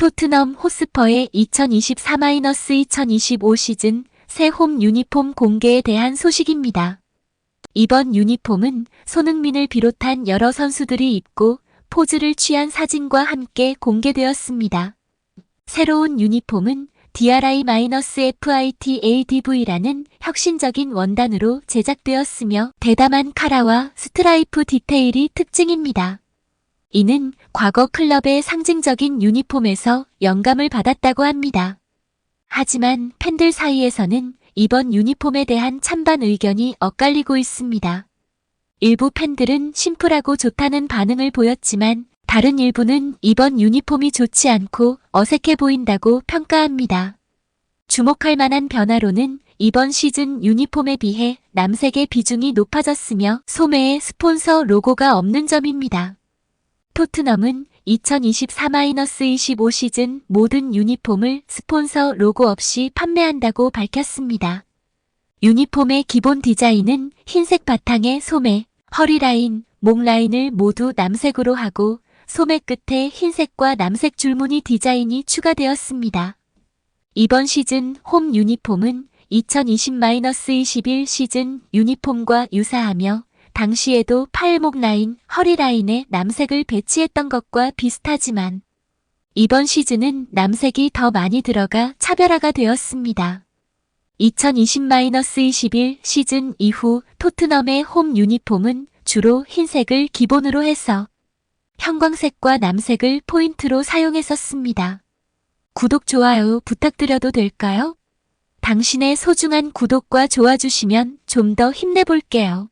토트넘 호스퍼의 2024-2025 시즌 새 홈 유니폼 공개에 대한 소식입니다. 이번 유니폼은 손흥민을 비롯한 여러 선수들이 입고 포즈를 취한 사진과 함께 공개되었습니다. 새로운 유니폼은 DRI-FITADV라는 혁신적인 원단으로 제작되었으며 대담한 카라와 스트라이프 디테일이 특징입니다. 이는 과거 클럽의 상징적인 유니폼에서 영감을 받았다고 합니다. 하지만 팬들 사이에서는 이번 유니폼에 대한 찬반 의견이 엇갈리고 있습니다. 일부 팬들은 심플하고 좋다는 반응을 보였지만 다른 일부는 이번 유니폼이 좋지 않고 어색해 보인다고 평가합니다. 주목할 만한 변화로는 이번 시즌 유니폼에 비해 남색의 비중이 높아졌으며 소매에 스폰서 로고가 없는 점입니다. 토트넘은 2024-25 시즌 모든 유니폼을 스폰서 로고 없이 판매한다고 밝혔습니다. 유니폼의 기본 디자인은 흰색 바탕에 소매, 허리 라인, 목 라인을 모두 남색으로 하고 소매 끝에 흰색과 남색 줄무늬 디자인이 추가되었습니다. 이번 시즌 홈 유니폼은 2020-21 시즌 유니폼과 유사하며 당시에도 팔목 라인, 허리 라인에 남색을 배치했던 것과 비슷하지만 이번 시즌은 남색이 더 많이 들어가 차별화가 되었습니다. 2020-21 시즌 이후 토트넘의 홈 유니폼은 주로 흰색을 기본으로 해서 형광색과 남색을 포인트로 사용했었습니다. 구독, 좋아요 부탁드려도 될까요? 당신의 소중한 구독과 좋아 주시면 좀 더 힘내볼게요.